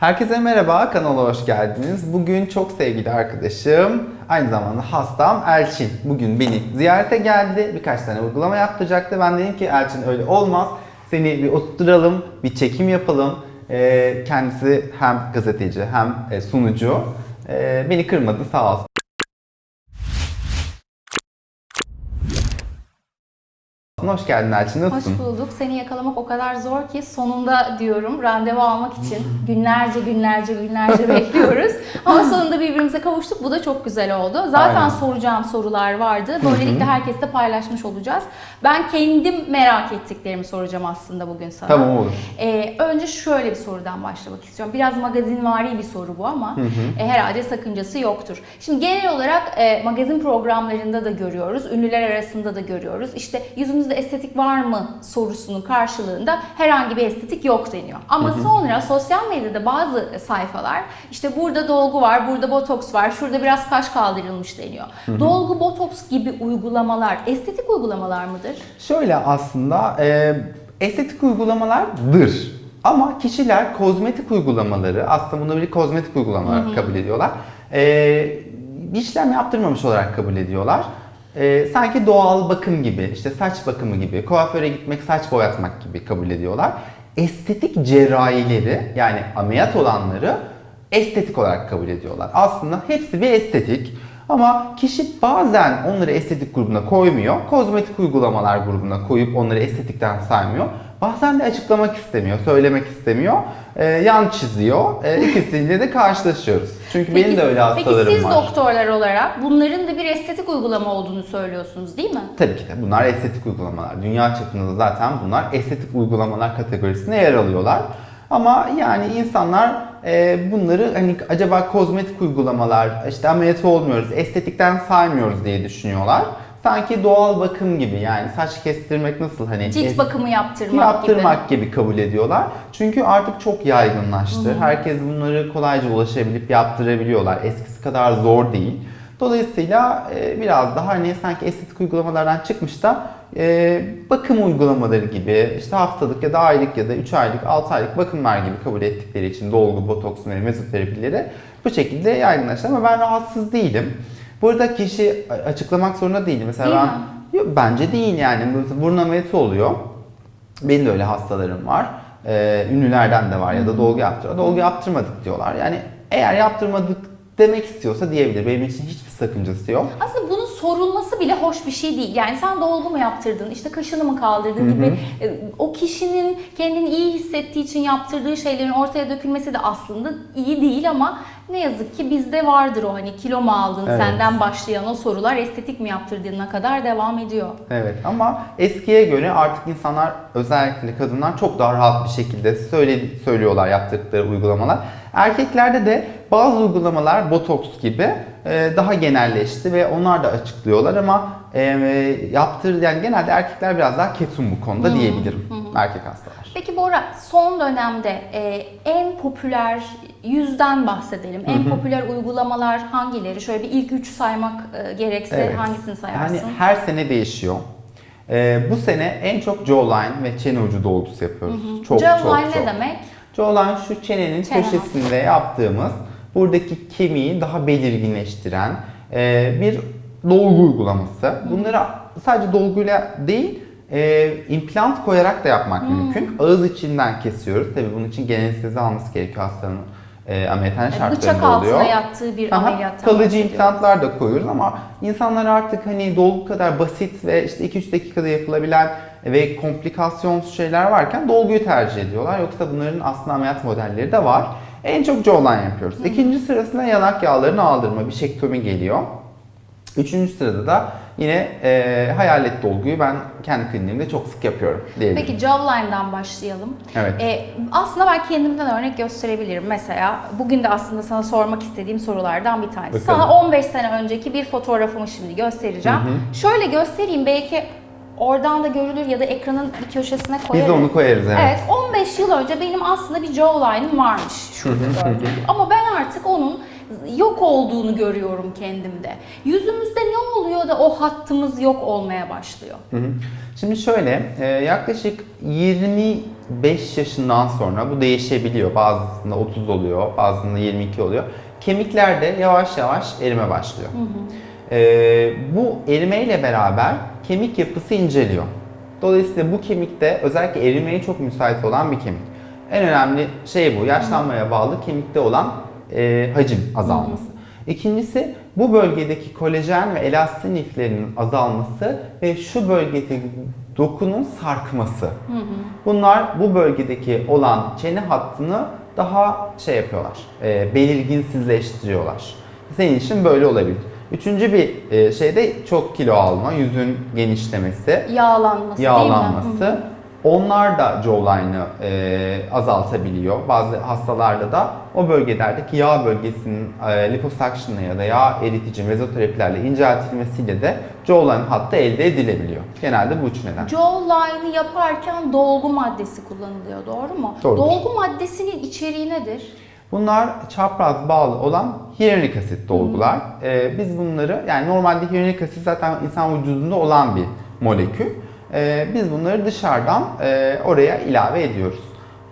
Herkese merhaba, kanala hoş geldiniz. Bugün çok sevgili arkadaşım, aynı zamanda hastam Elçin. Bugün beni ziyarete geldi, birkaç tane uygulama yaptıracaktı. Ben dedim ki Elçin öyle olmaz, seni bir oturtturalım, bir çekim yapalım. Ee, kendisi hem gazeteci hem e, sunucu. Ee, beni kırmadı sağ olsun. Hoş geldin Elçin, nasılsın? Hoş bulduk. Seni yakalamak o kadar zor ki sonunda diyorum randevu almak için günlerce günlerce günlerce bekliyoruz. Ama sonunda birbirimize kavuştuk. Bu da çok güzel oldu. Zaten Aynen. soracağım sorular vardı. Böylelikle herkesle paylaşmış olacağız. Ben kendim merak ettiklerimi soracağım aslında bugün sana. Tamam olur. Ee, önce şöyle bir sorudan başlamak istiyorum. Biraz magazinvari bir soru bu ama e, herhalde sakıncası yoktur. Şimdi genel olarak e, magazin programlarında da görüyoruz, ünlüler arasında da görüyoruz. İşte yüzünüzde estetik var mı sorusunun karşılığında herhangi bir estetik yok deniyor. Ama sonra sosyal medyada bazı sayfalar işte burada dolgu var, burada botoks var, şurada biraz kaş kaldırılmış deniyor. Dolgu, botoks gibi uygulamalar estetik uygulamalar mıdır? Şöyle aslında e, estetik uygulamalardır. Ama kişiler kozmetik uygulamaları, aslında bunu bir kozmetik uygulama olarak kabul ediyorlar. E, işlem yaptırmamış olarak kabul ediyorlar. E, sanki doğal bakım gibi, işte saç bakımı gibi, kuaföre gitmek, saç boyatmak gibi kabul ediyorlar. Estetik cerrahileri yani ameliyat olanları estetik olarak kabul ediyorlar. Aslında hepsi bir estetik. Ama kişi bazen onları estetik grubuna koymuyor. Kozmetik uygulamalar grubuna koyup onları estetikten saymıyor. Bazen de açıklamak istemiyor, söylemek istemiyor. Ee, yan çiziyor. Ee, ikisiyle de karşılaşıyoruz. Çünkü benim de öyle hastalarım Peki siz var. doktorlar olarak bunların da bir estetik uygulama olduğunu söylüyorsunuz değil mi? Tabii ki de bunlar estetik uygulamalar. Dünya çapında da zaten bunlar estetik uygulamalar kategorisine yer alıyorlar. Ama yani insanlar e, bunları hani acaba kozmetik uygulamalar, işte ameliyat olmuyoruz, estetikten saymıyoruz diye düşünüyorlar. Sanki doğal bakım gibi yani saç kestirmek nasıl hani Cilt bakımı yaptırmak, gibi. yaptırmak gibi. kabul ediyorlar. Çünkü artık çok yaygınlaştı. Herkes bunları kolayca ulaşabilip yaptırabiliyorlar. Eskisi kadar zor değil. Dolayısıyla e, biraz daha hani sanki estetik uygulamalardan çıkmış da e, bakım uygulamaları gibi işte haftalık ya da aylık ya da 3 aylık 6 aylık bakımlar gibi kabul ettikleri için dolgu, botoks ve mezoterapileri bu şekilde yaygınlaştı ama ben rahatsız değilim. Burada kişi açıklamak zorunda değil. Mesela Değil ben mi? Yok, bence değil yani. Burun ameliyatı oluyor. Benim de öyle hastalarım var. Ee, ünlülerden de var ya da dolgu yaptırıyor. Dolgu yaptırmadık diyorlar. Yani eğer yaptırmadık demek istiyorsa diyebilir. Benim için hiçbir sakıncası yok. Aslında bunun sorulması bile hoş bir şey değil. Yani sen dolgu mu yaptırdın, işte kaşını mı kaldırdın gibi e, o kişinin kendini iyi hissettiği için yaptırdığı şeylerin ortaya dökülmesi de aslında iyi değil ama ne yazık ki bizde vardır o hani kilo mu aldın Evet. senden başlayan o sorular estetik mi yaptırdığına kadar devam ediyor. Evet ama eskiye göre artık insanlar özellikle kadınlar çok daha rahat bir şekilde söyle, söylüyorlar yaptıkları uygulamalar. Erkeklerde de bazı uygulamalar botoks gibi daha genelleşti ve onlar da açıklıyorlar ama e, yaptır yani genelde erkekler biraz daha ketum bu konuda diyebilirim. Erkek hastalar. Peki Bora son dönemde e, en popüler yüzden bahsedelim. En popüler uygulamalar hangileri? Şöyle bir ilk üç saymak e, gerekse Evet. hangisini sayarsın? Yani her sene değişiyor. Ee, bu sene en çok jawline ve çene ucu dolgusu yapıyoruz. Çok Jawline çok ne çok. demek? Jawline şu çenenin Çene köşesinde yaptığımız buradaki kemiği daha belirginleştiren e, bir dolgu uygulaması. Bunları sadece dolguyla değil e, implant koyarak da yapmak mümkün. Ağız içinden kesiyoruz. Tabii bunun için genel anestezi alması gerekiyor hastanın e, ameliyathane Yani şartlarında bıçak oluyor. altına yattığı bir Aha, ameliyattan kalıcı implantlar da koyuyoruz ama insanlar artık hani dolgu kadar basit ve işte 2-3 dakikada yapılabilen ve komplikasyonsuz şeyler varken dolguyu tercih ediyorlar. Yoksa bunların aslında ameliyat modelleri de var. En çok jawline yapıyoruz. İkinci sırasında yanak yağlarını aldırma, bişektomi geliyor. Üçüncü sırada da yine e, hayalet dolguyu ben kendi kliniğimde çok sık yapıyorum diyebilirim. Peki jawline'dan başlayalım. Evet. E, aslında ben kendimden örnek gösterebilirim. Mesela bugün de aslında sana sormak istediğim sorulardan bir tanesi. Bakalım. Sana 15 sene önceki bir fotoğrafımı şimdi göstereceğim. Şöyle göstereyim belki oradan da görülür ya da ekranın bir köşesine Biz koyarız. de onu koyarız evet. Evet 15 yıl önce benim aslında bir jawline'ım varmış şurada gördüğüm. Ama ben artık onun yok olduğunu görüyorum kendimde. Yüzümüzde ne oluyor da o hattımız yok olmaya başlıyor? Hı hı. Şimdi şöyle, e, yaklaşık 20 35 yaşından sonra bu değişebiliyor. Bazısında 30 oluyor, bazısında 22 oluyor. Kemiklerde yavaş yavaş erime başlıyor. Ee, bu erimeyle beraber kemik yapısı inceliyor. Dolayısıyla bu kemikte özellikle erimeye çok müsait olan bir kemik. En önemli şey bu. Yaşlanmaya bağlı kemikte olan e, hacim azalması. İkincisi bu bölgedeki kolajen ve elastin liflerinin azalması ve şu bölgedeki dokunun sarkması. Bunlar bu bölgedeki olan çene hattını daha şey yapıyorlar, e, belirginsizleştiriyorlar. Senin için böyle olabilir. Üçüncü bir e, şey de çok kilo alma, yüzün genişlemesi, Yağlanması, değil mi? yağlanması. Onlar da jawline'ı e, azaltabiliyor. Bazı hastalarda da o bölgelerdeki yağ bölgesinin e, liposuction'la ya da yağ eritici mezoterapilerle inceltilmesiyle de jawline hattı elde edilebiliyor. Genelde bu üç neden. Jawline'ı yaparken dolgu maddesi kullanılıyor, doğru mu? Doğrudur. Dolgu maddesinin içeriği nedir? Bunlar çapraz bağlı olan hyaluronik asit dolgular. Ee, biz bunları yani normalde hyaluronik asit zaten insan vücudunda olan bir molekül. Ee, biz bunları dışarıdan e, oraya ilave ediyoruz.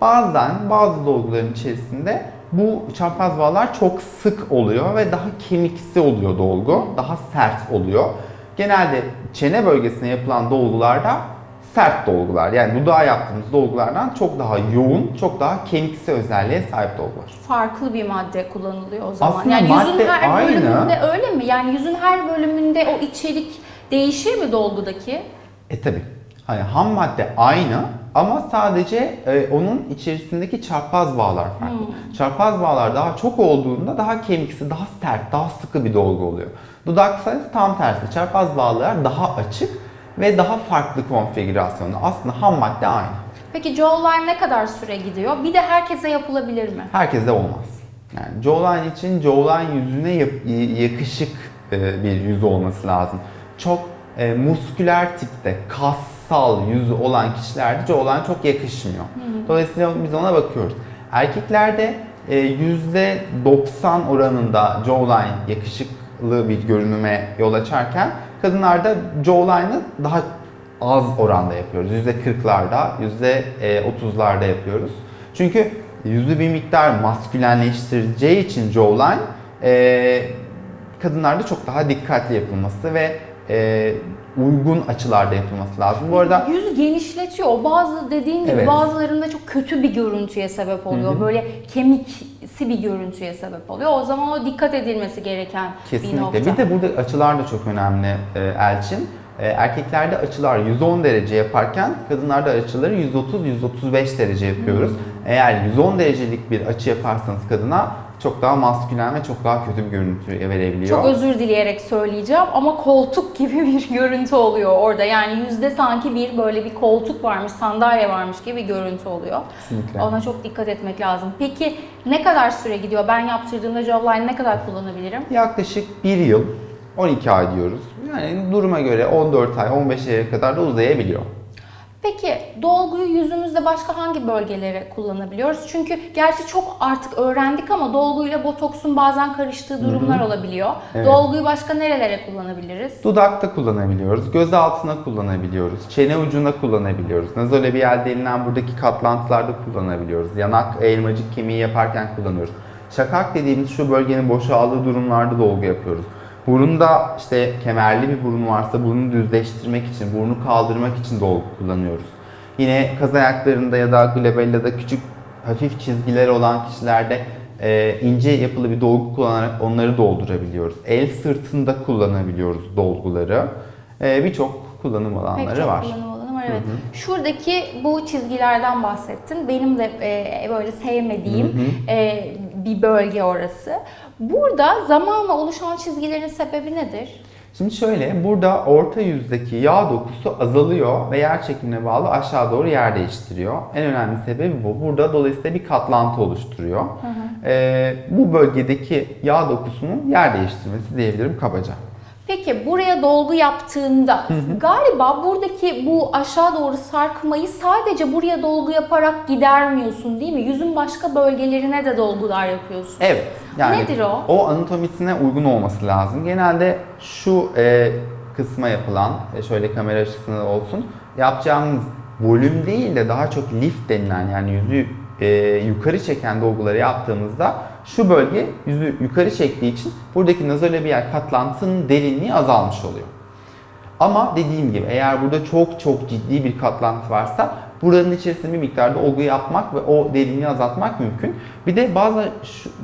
Bazen bazı dolguların içerisinde bu çapraz bağlar çok sık oluyor ve daha kemiksi oluyor dolgu. Daha sert oluyor. Genelde çene bölgesine yapılan dolgularda sert dolgular yani dudağa yaptığımız dolgulardan çok daha yoğun, çok daha kemiksi özelliğe sahip dolgular. Farklı bir madde kullanılıyor o zaman. Aslında yani yüzün her aynı. bölümünde öyle mi? Yani yüzün her bölümünde o içerik değişir mi dolgudaki? E tabi. Hani ham madde aynı ama sadece e, onun içerisindeki çarpaz bağlar farklı. Çarpaz bağlar daha çok olduğunda daha kemiksi, daha sert, daha sıkı bir dolgu oluyor. Dudaksa tam tersi. Çarpaz bağlar daha açık ve daha farklı konfigürasyonda. Aslında ham madde aynı. Peki jawline ne kadar süre gidiyor? Bir de herkese yapılabilir mi? Herkeste olmaz. Yani jawline için jawline yüzüne yakışık e, bir yüz olması lazım. Çok e, musküler tipte, kassal yüzü olan kişilerde jawline çok yakışmıyor. Dolayısıyla biz ona bakıyoruz. Erkeklerde e, %90 oranında jawline yakışıklı bir görünüme yol açarken kadınlarda jawline'ı daha az oranda yapıyoruz. %40'larda, %30'larda yapıyoruz. Çünkü yüzü bir miktar maskülenleştireceği için jawline e, kadınlarda çok daha dikkatli yapılması ve e, uygun açılarda yapılması lazım. Bu arada Yüzü genişletiyor. O bazı dediğin gibi Evet. bazılarında çok kötü bir görüntüye sebep oluyor. Böyle kemiksi bir görüntüye sebep oluyor. O zaman o dikkat edilmesi gereken bir nokta. Kesinlikle. Bir de burada açılar da çok önemli e, Elçin. E, erkeklerde açılar 110 derece yaparken kadınlarda açıları 130-135 derece yapıyoruz. Eğer 110 derecelik bir açı yaparsanız kadına çok daha maskülen ve çok daha kötü bir görüntü verebiliyor. Çok özür dileyerek söyleyeceğim ama koltuk gibi bir görüntü oluyor orada. Yani yüzde sanki bir böyle bir koltuk varmış, sandalye varmış gibi bir görüntü oluyor. Kesinlikle. Ona çok dikkat etmek lazım. Peki ne kadar süre gidiyor? Ben yaptırdığımda jawline ne kadar kullanabilirim? Yaklaşık 1 yıl 12 ay diyoruz. Yani duruma göre 14 ay 15 aya kadar da uzayabiliyor. Peki dolguyu yüzümüzde başka hangi bölgelere kullanabiliyoruz? Çünkü gerçi çok artık öğrendik ama dolguyla botoksun bazen karıştığı durumlar olabiliyor. Evet. Dolguyu başka nerelere kullanabiliriz? Dudakta kullanabiliyoruz, göz altına kullanabiliyoruz, çene ucuna kullanabiliyoruz, nazolabiyal denilen buradaki katlantılarda kullanabiliyoruz, yanak elmacık kemiği yaparken kullanıyoruz. Şakak dediğimiz şu bölgenin boşaldığı durumlarda dolgu yapıyoruz. Burunda işte kemerli bir burun varsa burnu düzleştirmek için, burnu kaldırmak için dolgu kullanıyoruz. Yine kaz ayaklarında ya da glabellada küçük hafif çizgileri olan kişilerde e, ince yapılı bir dolgu kullanarak onları doldurabiliyoruz. El sırtında kullanabiliyoruz dolguları. E, Birçok kullanım alanları Pek çok var. kullanım alanı var evet. Şuradaki bu çizgilerden bahsettin. Benim de e, böyle sevmediğim e, bir bölge orası. Burada zamanla oluşan çizgilerin sebebi nedir? Şimdi şöyle, burada orta yüzdeki yağ dokusu azalıyor ve yer çekimine bağlı aşağı doğru yer değiştiriyor. En önemli sebebi bu. Burada dolayısıyla bir katlantı oluşturuyor. E, bu bölgedeki yağ dokusunun yer değiştirmesi diyebilirim kabaca. Peki buraya dolgu yaptığında galiba buradaki bu aşağı doğru sarkmayı sadece buraya dolgu yaparak gidermiyorsun değil mi? Yüzün başka bölgelerine de dolgular yapıyorsun. Evet. Yani Nedir o? O anatomisine uygun olması lazım. Genelde şu e, kısma yapılan, e, şöyle kamera açısında olsun, yapacağımız volüm değil de daha çok lift denilen yani yüzü e, yukarı çeken dolguları yaptığımızda şu bölge yüzü yukarı çektiği için buradaki nazolabiyal katlantının derinliği azalmış oluyor. Ama dediğim gibi eğer burada çok çok ciddi bir katlantı varsa buranın içerisinde bir miktarda olgu yapmak ve o derinliği azaltmak mümkün. Bir de bazen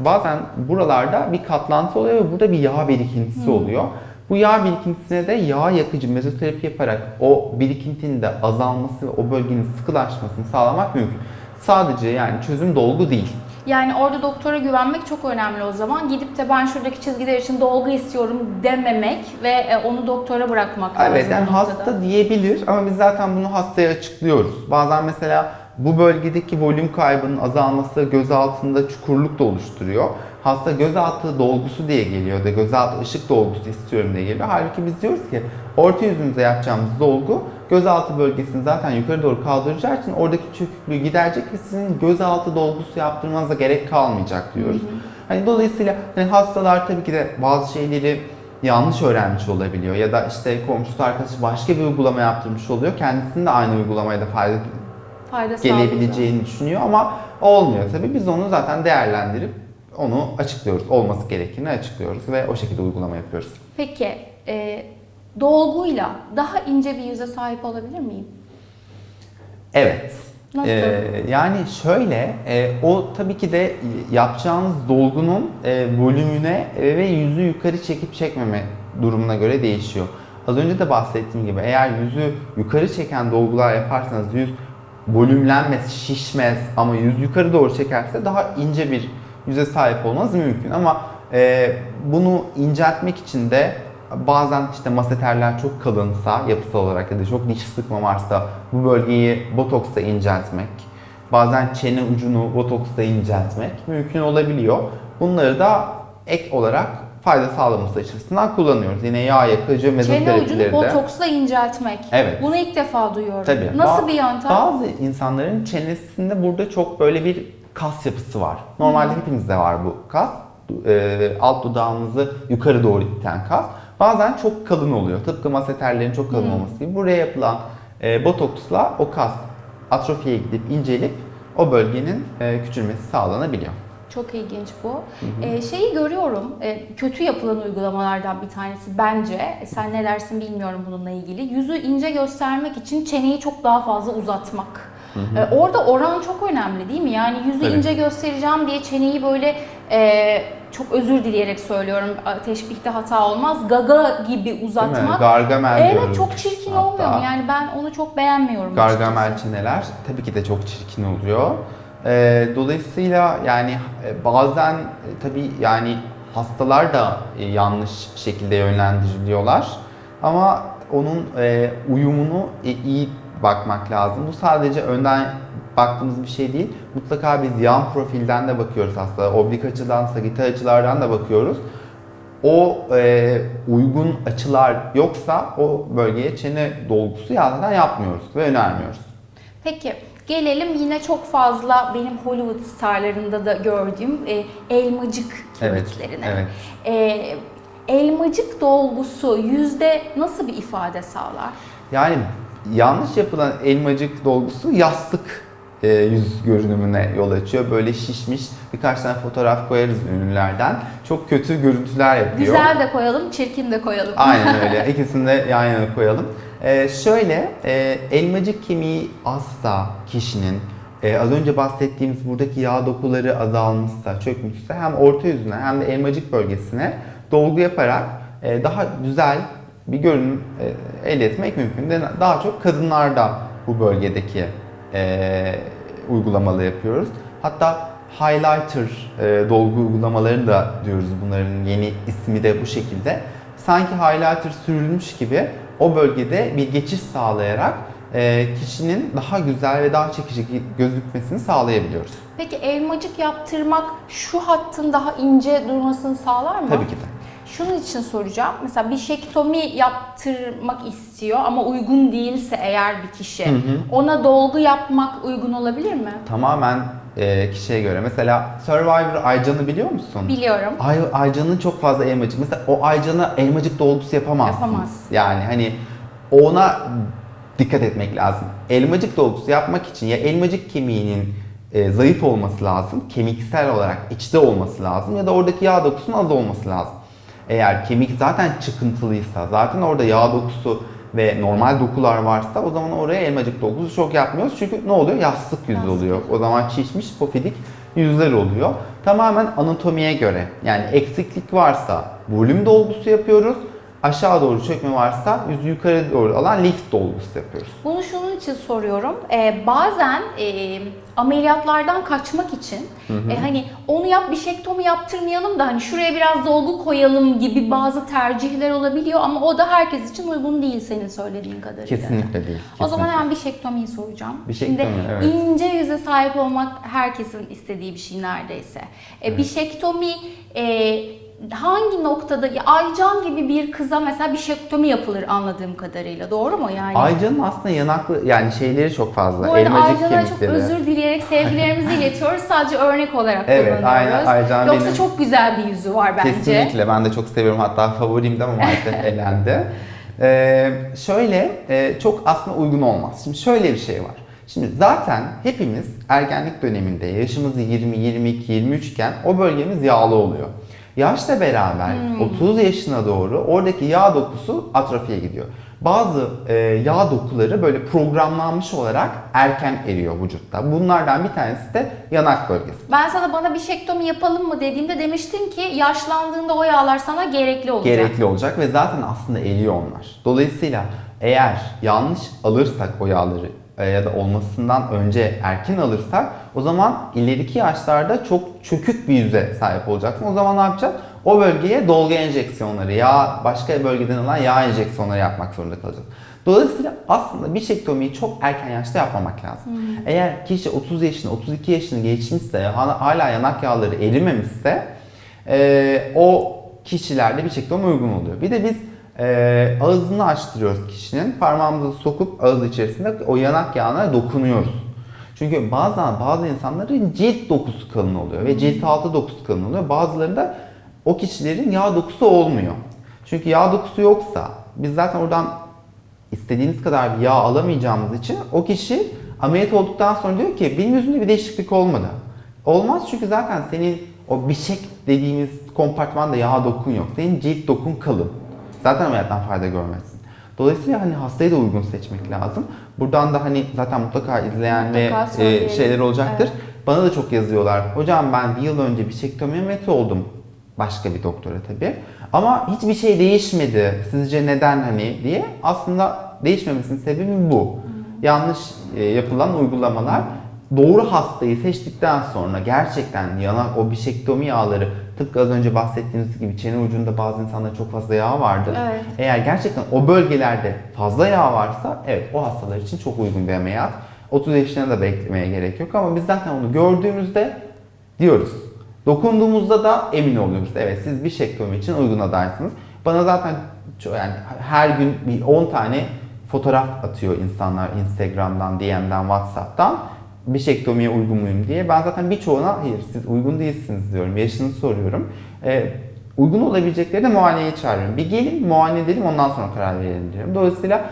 bazen buralarda bir katlantı oluyor ve burada bir yağ birikintisi oluyor. Bu yağ birikintisine de yağ yakıcı mezoterapi yaparak o birikintinin de azalması ve o bölgenin sıkılaşmasını sağlamak mümkün. Sadece yani çözüm dolgu değil. Yani orada doktora güvenmek çok önemli o zaman. Gidip de ben şuradaki çizgiler için dolgu istiyorum dememek ve e, onu doktora bırakmak lazım. Evet yani hasta diyebilir ama biz zaten bunu hastaya açıklıyoruz. Bazen mesela bu bölgedeki volüm kaybının azalması göz altında çukurluk da oluşturuyor. Hasta gözaltı dolgusu diye geliyor da gözaltı ışık dolgusu istiyorum diye geliyor. Halbuki biz diyoruz ki orta yüzünüze yapacağımız dolgu gözaltı bölgesini zaten yukarı doğru kaldıracağı için oradaki çöküklüğü giderecek ve sizin gözaltı dolgusu yaptırmanıza gerek kalmayacak diyoruz. Hani dolayısıyla hani hastalar tabii ki de bazı şeyleri yanlış öğrenmiş olabiliyor ya da işte komşusu arkadaşı başka bir uygulama yaptırmış oluyor. Kendisinin de aynı uygulamaya da fayda fayda sağlayacak. gelebileceğini düşünüyor ama olmuyor tabii. Biz onu zaten değerlendirip onu açıklıyoruz. Olması gerektiğini açıklıyoruz ve o şekilde uygulama yapıyoruz. Peki e, dolguyla daha ince bir yüze sahip olabilir miyim? Evet. Nasıl? Ee, yani şöyle, e, o tabii ki de yapacağınız dolgunun e, volümüne ve yüzü yukarı çekip çekmeme durumuna göre değişiyor. Az önce de bahsettiğim gibi eğer yüzü yukarı çeken dolgular yaparsanız yüz volümlenmez, şişmez ama yüz yukarı doğru çekerse daha ince bir yüze sahip olmanız mümkün. Ama e, bunu inceltmek için de Bazen işte maseterler çok kalınsa yapısal olarak ya da çok diş sıkma varsa bu bölgeyi botoksla inceltmek, bazen çene ucunu botoksla inceltmek mümkün olabiliyor. Bunları da ek olarak fayda sağlaması açısından kullanıyoruz. Yine yağ yakıcı Çene mezoterapileri ucunu de. botoksla inceltmek. Evet. Bunu ilk defa duyuyorum. Tabii. Nasıl Ba- bir yöntem? Bazı insanların çenesinde burada çok böyle bir kas yapısı var. Normalde hepimizde var bu kas. Ee, alt dudağımızı yukarı doğru iten kas. Bazen çok kalın oluyor. Tıpkı maseterlerin çok kalın olması gibi. Buraya yapılan e, botoksla o kas atrofiye gidip incelip o bölgenin e, küçülmesi sağlanabiliyor. Çok ilginç bu. Ee, şeyi görüyorum, e, kötü yapılan uygulamalardan bir tanesi bence. E, Sen ne dersin bilmiyorum bununla ilgili. Yüzü ince göstermek için çeneyi çok daha fazla uzatmak. E, orada oran çok önemli değil mi? Yani yüzü Tabii. ince göstereceğim diye çeneyi böyle e, çok özür dileyerek söylüyorum. Teşbihte hata olmaz. Gaga gibi uzatmak. Gargamel Evet diyoruz çok çirkin hatta. olmuyor mu? Yani ben onu çok beğenmiyorum. Gargamel çeneler tabii ki de çok çirkin oluyor. Ee, dolayısıyla yani e, bazen e, tabii yani hastalar da e, yanlış şekilde yönlendiriliyorlar. Ama onun e, uyumunu e, iyi bakmak lazım. Bu sadece önden baktığımız bir şey değil. Mutlaka biz yan profilden de bakıyoruz hastalara. Oblik açıdan, sagital açılardan da bakıyoruz. O e, uygun açılar yoksa o bölgeye çene dolgusu zaten yapmıyoruz ve önermiyoruz. Peki gelelim yine çok fazla benim Hollywood starlarında da gördüğüm e, elmacık Evet, kemiklerine. evet. E, elmacık dolgusu yüzde nasıl bir ifade sağlar? Yani yanlış yapılan elmacık dolgusu yastık e, yüz görünümüne yol açıyor. Böyle şişmiş birkaç tane fotoğraf koyarız ünlülerden. Çok kötü görüntüler yapıyor. Güzel de koyalım, çirkin de koyalım. Aynen öyle. İkisini de yan yana koyalım. Ee, şöyle, e, elmacık kemiği azsa kişinin, e, az önce bahsettiğimiz buradaki yağ dokuları azalmışsa, çökmüşse hem orta yüzüne hem de elmacık bölgesine dolgu yaparak e, daha güzel bir görünüm e, elde etmek mümkün. Daha çok kadınlarda bu bölgedeki e, uygulamalı yapıyoruz. Hatta highlighter e, dolgu uygulamalarını da diyoruz bunların yeni ismi de bu şekilde. Sanki highlighter sürülmüş gibi o bölgede bir geçiş sağlayarak e, kişinin daha güzel ve daha çekici gözükmesini sağlayabiliyoruz. Peki elmacık yaptırmak şu hattın daha ince durmasını sağlar mı? Tabii ki de. Şunun için soracağım. Mesela bir şektomi yaptırmak istiyor ama uygun değilse eğer bir kişi ona dolgu yapmak uygun olabilir mi? Tamamen e, kişiye göre. Mesela Survivor Aycan'ı biliyor musun? Biliyorum. Ay, Aycan'ın çok fazla elmacık. Mesela o Aycan'a elmacık dolgusu yapamazsınız. Yapamaz. Yani hani ona dikkat etmek lazım. Elmacık dolgusu yapmak için ya elmacık kemiğinin e, zayıf olması lazım, kemiksel olarak içte olması lazım ya da oradaki yağ dokusunun az olması lazım. Eğer kemik zaten çıkıntılıysa, zaten orada yağ dokusu ve normal dokular varsa o zaman oraya elmacık dolgusu çok yapmıyoruz. Çünkü ne oluyor? Yastık yüzü Yastık oluyor. O zaman şişmiş pofidik yüzler oluyor. Tamamen anatomiye göre yani eksiklik varsa volüm dolgusu yapıyoruz. Aşağı doğru çökme varsa yüzü yukarı doğru alan lift dolgusu yapıyoruz. Bunu şunun için soruyorum. Ee, bazen e, ameliyatlardan kaçmak için e, hani onu yap bişektomi yaptırmayalım da hani şuraya biraz dolgu koyalım gibi bazı tercihler olabiliyor ama o da herkes için uygun değil senin söylediğin kadarıyla. Kesinlikle değil. O zaman kesinlikle. hemen bişektomiyi soracağım. Bişektomi, Şimdi evet. ince yüze sahip olmak herkesin istediği bir şey neredeyse. E, Bişektomi e, hangi noktada, ya Aycan gibi bir kıza mesela bişektomi yapılır anladığım kadarıyla. Doğru mu yani? Aycan'ın aslında yanaklı yani şeyleri çok fazla. Bu arada elmacık Aycan'a çok özür dileyerek sevgilerimizi iletiyoruz. Sadece örnek olarak Evet, kullanıyoruz. aynen. Aycan Yoksa benim- çok güzel bir yüzü var bence. Kesinlikle ben de çok seviyorum hatta favorimdi ama maalesef elendi. Ee, şöyle e, çok aslında uygun olmaz. Şimdi şöyle bir şey var. Şimdi zaten hepimiz ergenlik döneminde yaşımız 20, 22, 23 iken o bölgemiz yağlı oluyor. Yaşla beraber 30 yaşına doğru oradaki yağ dokusu atrofiye gidiyor. Bazı e, yağ dokuları böyle programlanmış olarak erken eriyor vücutta. Bunlardan bir tanesi de yanak bölgesi. Ben sana bana bişektomi yapalım mı dediğimde demiştin ki yaşlandığında o yağlar sana gerekli olacak. gerekli olacak ve zaten aslında eliyor onlar. Dolayısıyla eğer yanlış alırsak o yağları ya da olmasından önce erken alırsak o zaman ileriki yaşlarda çok çökük bir yüze sahip olacaksın. O zaman ne yapacaksın? O bölgeye dolgu enjeksiyonları, yağ, başka bölgeden alan yağ enjeksiyonları yapmak zorunda kalacağız. Dolayısıyla aslında bir şektomiyi çok erken yaşta yapmamak lazım. Eğer kişi 30 yaşını, 32 yaşını geçmişse, hala yanak yağları erimemişse e, o kişilerde bir şektomi uygun oluyor. Bir de biz e, ağzını açtırıyoruz kişinin. Parmağımızı sokup ağız içerisinde o yanak yağına dokunuyoruz. Çünkü bazen bazı insanların cilt dokusu kalın oluyor ve cilt altı dokusu kalın oluyor. Bazılarında o kişilerin yağ dokusu olmuyor. Çünkü yağ dokusu yoksa biz zaten oradan istediğiniz kadar bir yağ alamayacağımız için o kişi ameliyat olduktan sonra diyor ki benim yüzümde bir değişiklik olmadı. Olmaz çünkü zaten senin o bişek dediğimiz kompartmanda yağ dokun yok. Senin cilt dokun kalın. Zaten ameliyattan fayda görmezsin. Dolayısıyla hani hastayı da uygun seçmek lazım. Buradan da hani zaten mutlaka izleyen Mutlaka ve e, şeyler olacaktır. Evet. Bana da çok yazıyorlar. Hocam ben bir yıl önce bir şektomi ameliyatı oldum. Başka bir doktora tabii. Ama hiçbir şey değişmedi. Sizce neden hani diye. Aslında değişmemesinin sebebi bu. Yanlış e, yapılan uygulamalar doğru hastayı seçtikten sonra gerçekten yanak o bişektomi yağları tıpkı az önce bahsettiğiniz gibi çene ucunda bazı insanlarda çok fazla yağ vardır. Evet. Eğer gerçekten o bölgelerde fazla yağ varsa evet o hastalar için çok uygun bir ameliyat. 30 yaşına da beklemeye gerek yok ama biz zaten onu gördüğümüzde diyoruz. Dokunduğumuzda da emin oluyoruz. Evet siz bir şektomi için uygun adaysınız. Bana zaten yani her gün bir 10 tane fotoğraf atıyor insanlar Instagram'dan, DM'den, WhatsApp'tan. Bir şektomiye uygun muyum diye. Ben zaten birçoğuna hayır siz uygun değilsiniz diyorum. Yaşını soruyorum. Ee, uygun olabilecekleri de muayeneye çağırıyorum. Bir gelin muayene edelim ondan sonra karar verelim diyorum. Dolayısıyla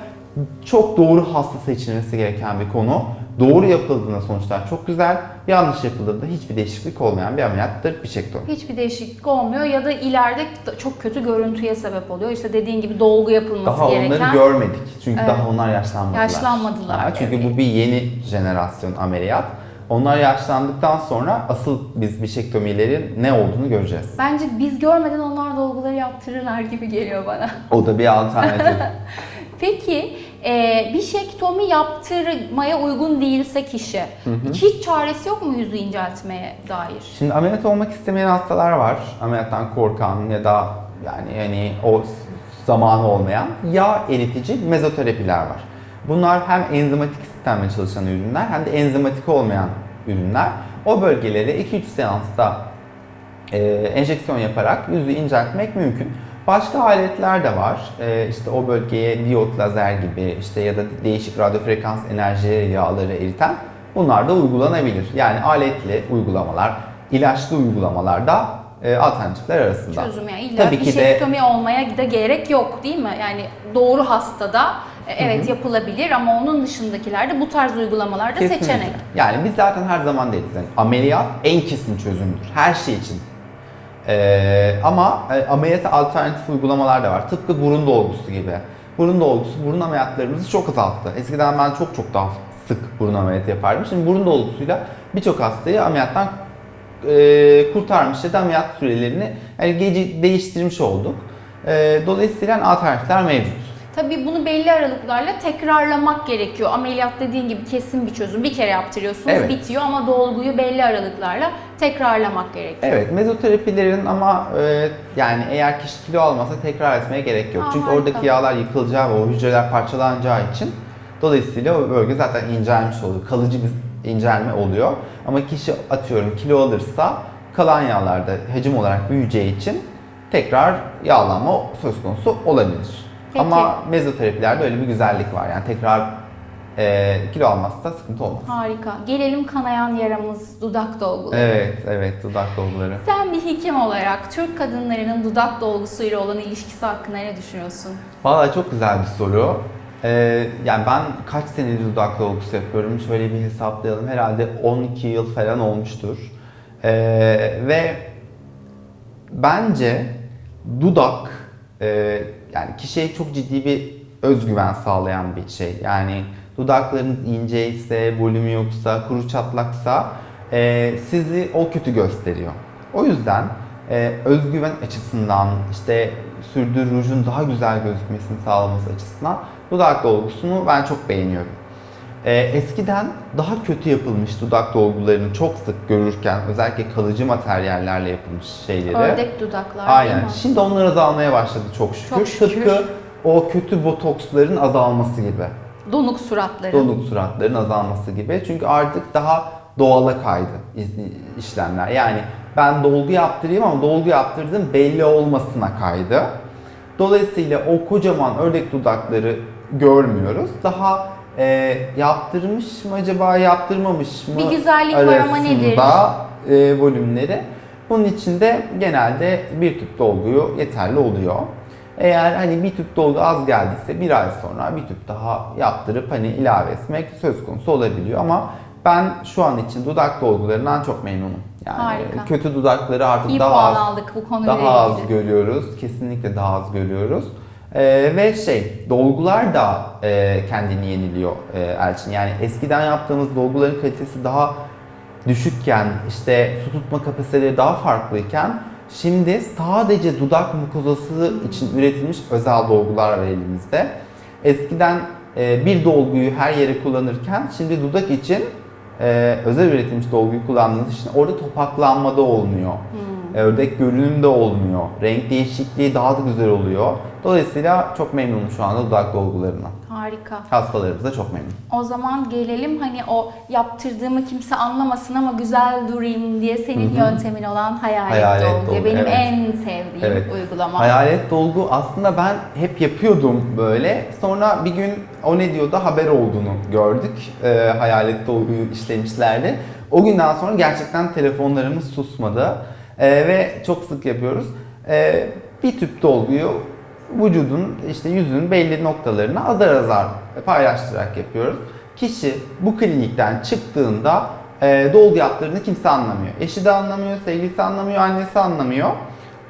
çok doğru hasta seçilmesi gereken bir konu. Doğru yapıldığında sonuçlar çok güzel. Yanlış yapıldığında hiçbir değişiklik olmayan bir ameliyattır bişektomi. Hiçbir değişiklik olmuyor ya da ileride çok kötü görüntüye sebep oluyor. İşte dediğin gibi dolgu yapılması Daha gereken. onları görmedik. Çünkü Evet. daha onlar yaşlanmadılar. Yaşlanmadılar, Ha, çünkü evet. bu bir yeni jenerasyon ameliyat. Onlar yaşlandıktan sonra asıl biz bişektomilerin ne olduğunu göreceğiz. Bence biz görmeden onlar dolguları yaptırırlar gibi geliyor bana. O da bir alternatif. Peki e, bişektomi yaptırmaya uygun değilse kişi hiç çaresi yok mu yüzü inceltmeye dair? Şimdi ameliyat olmak istemeyen hastalar var. Ameliyattan korkan ya da yani yani o zamanı olmayan yağ eritici mezoterapiler var. Bunlar hem enzimatik sistemle çalışan ürünler hem de enzimatik olmayan ürünler. O bölgelere 2-3 seansta e, enjeksiyon yaparak yüzü inceltmek mümkün. Başka aletler de var. E, işte o bölgeye diyot lazer gibi işte ya da değişik radyo frekans enerji yağları eriten bunlar da uygulanabilir. Yani aletli uygulamalar, ilaçlı uygulamalar da e, alternatifler arasında. Çözüm yani illa Tabii ki de olmaya da gerek yok değil mi? Yani doğru hastada e, evet yapılabilir ama onun dışındakilerde bu tarz uygulamalarda Kesinlikle. seçenek. Yani biz zaten her zaman deriz. Yani ameliyat en kesin çözümdür. Her şey için. Ee, ama e, ameliyata alternatif uygulamalar da var. Tıpkı burun dolgusu gibi. Burun dolgusu burun ameliyatlarımızı çok azalttı. Eskiden ben çok çok daha sık burun ameliyatı yapardım. Şimdi burun dolgusuyla birçok hastayı ameliyattan e, kurtarmış ya da ameliyat sürelerini yani gece değiştirmiş olduk. E, dolayısıyla alternatifler mevcut. Tabii bunu belli aralıklarla tekrarlamak gerekiyor. Ameliyat dediğin gibi kesin bir çözüm. Bir kere yaptırıyorsunuz, Evet. bitiyor ama dolguyu belli aralıklarla tekrarlamak gerekiyor. Evet, mezoterapilerin ama e, yani eğer kişi kilo almasa tekrar etmeye gerek yok. Aa, Çünkü harika. oradaki yağlar yıkılacağı ve o hücreler parçalanacağı için dolayısıyla o bölge zaten incelmiş oluyor. Kalıcı bir incelme oluyor. Ama kişi atıyorum kilo alırsa kalan yağlarda hacim olarak büyüyeceği için tekrar yağlanma söz konusu olabilir. Peki. Ama mezoterapilerde öyle bir güzellik var. Yani tekrar e, kilo almazsa sıkıntı olmaz. Harika. Gelelim kanayan yaramız dudak dolguları. Evet, evet dudak dolguları. Sen bir hekim olarak Türk kadınlarının dudak dolgusuyla olan ilişkisi hakkında ne düşünüyorsun? Vallahi çok güzel bir soru. Ee, yani ben kaç senedir dudak dolgusu yapıyorum? Şöyle bir hesaplayalım. Herhalde 12 yıl falan olmuştur. Ee, ve bence dudak e, yani kişiye çok ciddi bir özgüven sağlayan bir şey. Yani dudaklarınız ince ise, volümü yoksa, kuru çatlaksa e, sizi o kötü gösteriyor. O yüzden e, özgüven açısından işte sürdüğü rujun daha güzel gözükmesini sağlaması açısından dudak dolgusunu ben çok beğeniyorum. Ee, eskiden daha kötü yapılmış dudak dolgularını çok sık görürken özellikle kalıcı materyallerle yapılmış şeyleri. Ördek dudaklar Aynen. değil mi? Şimdi onlar azalmaya başladı çok şükür. Çok şükür. Tıpkı o kötü botoksların azalması gibi. Donuk suratları. Donuk suratların azalması gibi. Çünkü artık daha doğala kaydı işlemler. Yani ben dolgu yaptırayım ama dolgu yaptırdığım belli olmasına kaydı. Dolayısıyla o kocaman ördek dudakları görmüyoruz. Daha e, yaptırmış mı acaba yaptırmamış mı? Bir güzellik var ama nedir? e, volümleri. Bunun için de genelde bir tüp dolguyu yeterli oluyor. Eğer hani bir tüp dolgu az geldiyse bir ay sonra bir tüp daha yaptırıp hani ilave etmek söz konusu olabiliyor ama ben şu an için dudak dolgularından çok memnunum. Yani Harika. kötü dudakları artık İyi daha az aldık bu konuyla daha az görüyoruz. Kesinlikle daha az görüyoruz. Ee, ve şey, dolgular da e, kendini yeniliyor e, Elçin. Yani eskiden yaptığımız dolguların kalitesi daha düşükken, işte su tutma kapasiteleri daha farklıyken şimdi sadece dudak mukozası için üretilmiş özel dolgular var elimizde. Eskiden e, bir dolguyu her yere kullanırken şimdi dudak için e, özel üretilmiş dolguyu kullandığınız için orada topaklanma da olmuyor. Ördek görünüm de olmuyor. Renk değişikliği daha da güzel oluyor. Dolayısıyla çok memnunum şu anda dudak dolgularından. Harika. Hastalarımız da çok memnun. O zaman gelelim hani o yaptırdığımı kimse anlamasın ama güzel durayım diye senin yöntemin olan hayalet, Hayalet dolgu. dolgu, Benim evet. en sevdiğim Evet. uygulama. Hayalet dolgu aslında ben hep yapıyordum böyle. Sonra bir gün o ne diyordu haber olduğunu gördük. Ee, hayalet dolguyu işlemişlerdi. O günden sonra gerçekten telefonlarımız susmadı. Ee, ve çok sık yapıyoruz. Ee, bir tüp dolguyu vücudun işte yüzün belli noktalarına azar azar paylaştırarak yapıyoruz. Kişi bu klinikten çıktığında e, dolgu yaptırdığını kimse anlamıyor. Eşi de anlamıyor, sevgilisi anlamıyor, annesi anlamıyor.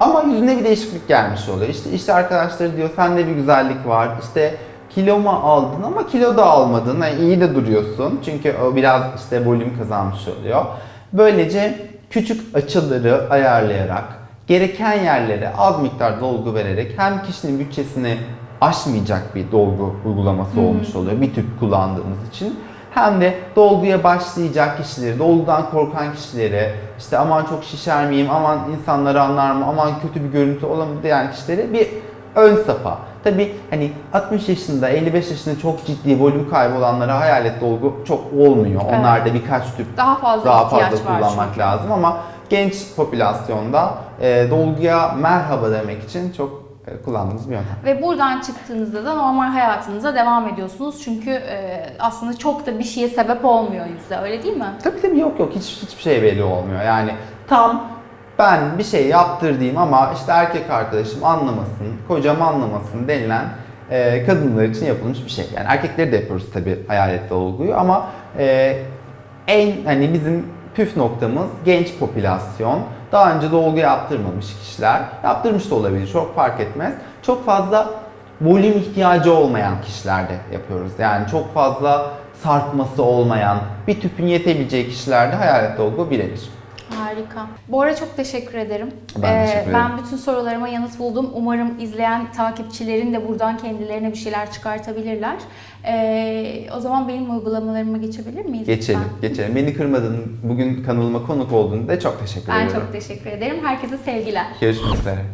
Ama yüzüne bir değişiklik gelmiş oluyor. İşte işte arkadaşları diyor sende bir güzellik var. İşte kilo mu aldın ama kilo da almadın. Yani iyi de duruyorsun. Çünkü o biraz işte volüm kazanmış oluyor. Böylece küçük açıları ayarlayarak gereken yerlere az miktar dolgu vererek hem kişinin bütçesini aşmayacak bir dolgu uygulaması olmuş oluyor bir tüp kullandığımız için. Hem de dolguya başlayacak kişileri, dolgudan korkan kişileri, işte aman çok şişer miyim, aman insanları anlar mı, aman kötü bir görüntü olur mu diyen kişileri bir ön safa. Tabi hani 60 yaşında, 55 yaşında çok ciddi volüm kaybı olanlara hayalet dolgu çok olmuyor. Evet. Onlarda birkaç tüp Daha fazla daha fazla kullanmak çünkü. lazım ama genç popülasyonda e, dolguya merhaba demek için çok e, kullandığımız bir yöntem. Ve buradan çıktığınızda da normal hayatınıza devam ediyorsunuz. Çünkü e, aslında çok da bir şeye sebep olmuyor yüzde öyle değil mi? Tabii tabii yok yok hiç hiçbir şey belli olmuyor. Yani tam ben bir şey yaptırdayım ama işte erkek arkadaşım anlamasın, kocam anlamasın denilen e, kadınlar için yapılmış bir şey. Yani erkekleri de yapıyoruz tabii hayaletli olguyu ama e, en hani bizim püf noktamız genç popülasyon. Daha önce dolgu yaptırmamış kişiler. Yaptırmış da olabilir çok fark etmez. Çok fazla volüm ihtiyacı olmayan kişilerde yapıyoruz. Yani çok fazla sarkması olmayan, bir tüpün yetebileceği kişilerde hayalet dolgu birebir. Harika. Bu ara çok teşekkür ederim. Ee, Ben teşekkür ederim. Ben bütün sorularıma yanıt buldum. Umarım izleyen takipçilerin de buradan kendilerine bir şeyler çıkartabilirler. Ee, o zaman benim uygulamalarıma geçebilir miyiz? Geçelim, lütfen? geçelim. Beni kırmadın, bugün kanalıma konuk olduğunda çok teşekkür Ben ediyorum. çok teşekkür ederim. Herkese sevgiler. Görüşmek üzere.